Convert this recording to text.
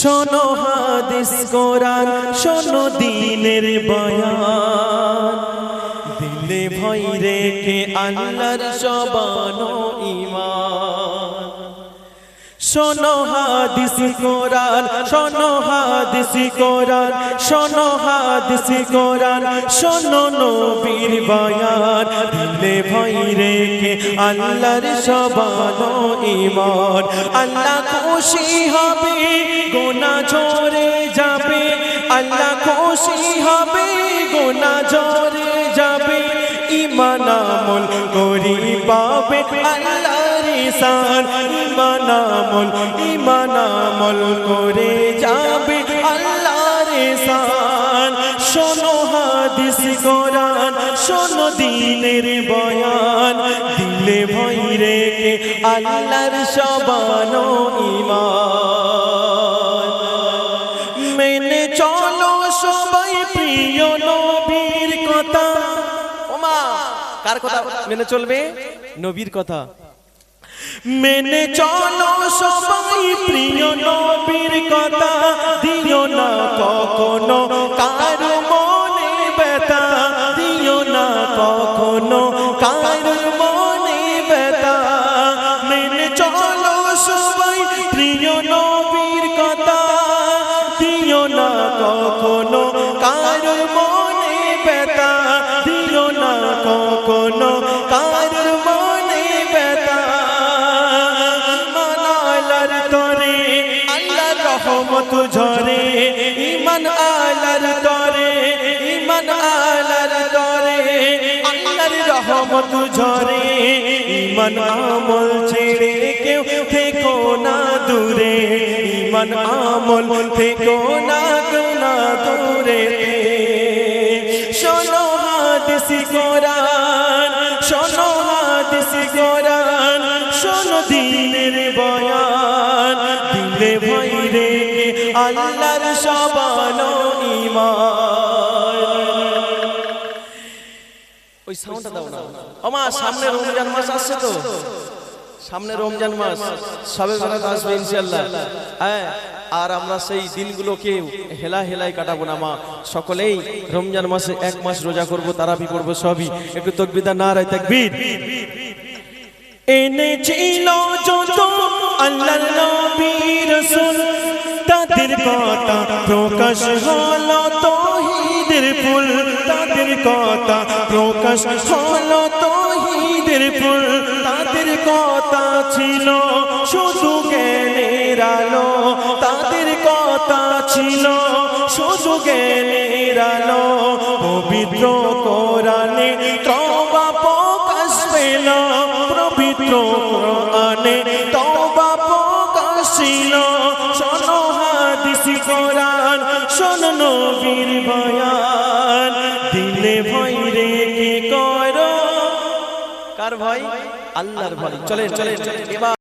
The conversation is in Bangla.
শোনো হাদিস কোরআন শোনো দিনের বয়ান। দিলে ভয় রেখে আল্লাহর সবানো ইমান শোনো হাদিস কোরআন, শোনো হাদিস কোরআন, শোনো হাদিস কোরআন, শোনো নবীর বয়ান। দিলে ভয় রেখে আল্লাহর সবানো ইমান আল্লাহ খুশি হবে, গোনা ঝরে যাবে। আল্লাহ খুশি হবে, গোনা ঝরে যাবে। ইমান আমল করি পাবে আল্লাহর সান ইমান আমল ইমান করে যাবে আল্লাহর সান শোনো হাদিস কোরআন শোনো দিনের বয়ান। দিলে ভয় রেখে আল্লাহর সবানো ইমান মেনে চলো সবাই প্রিয় নবীর কথা। ওমা কার কথা? মেনে চলবে? নবীর কথা। মেনে চলো সবাই প্রিয় নবীর কথা। দিও না কখনো কার মনে ব্যথা। দিও না কখনো কার মনে ব্যথা। মেনে চলো সবাই প্রিয় নবীর কথা। দিও না কখনো কার মনে ব্যথা। রহমত ঝরে ইমান আলার তরে ইমান আলার তরে আল্লাহর রহমত ঝরে ইমান আমল ছেড়ে কেউ থেকো না দূরে ইমান আমল থেকো না না দূরে। শোনো হাদিস কোরআন, শোনো হাদিস কোরআন, শোনো দিনের বয়ান, দিলে ভয় আল্লাহর সবানো ওই সাউন্ডটা দাও না। আমা সামনে রমজান মাস আসছে তো। সামনে রমজান মাস। সবে বেড়াত আসবে ইনশাল্লাহ হ্যাঁ আর আমরা সেই দিনগুলোকে হেলা হেলাই কাটাবো না, মা। সকলেই রমজান মাসে এক মাস রোজা করব, তারাবি করব সবই। একটু তকবিদা না রায় তাকবীর। এনেছিল যত আল্লাহ নবী রাসূল তাদের কথা প্রকাশ হলো তৌহিদের ফুল, তাদের কথা প্রকাশ হলো তৌহিদের ফুল, তাদের কথা ছিল শুধু জ্ঞানের আলো, তাদের কথা ছিল শুধু জ্ঞানের আলো। পবিত্র কোরআনে তওবা প্রকাশ পেল, পবিত্র কোরআনে তওবা প্রকাশ ছিল। হাদিস কোরআন, শোনো নবীর বয়ান। দিলে ভয় রেখে করো? কার ভয়? আল্লাহর ভয়। চলেন চলেন, এবার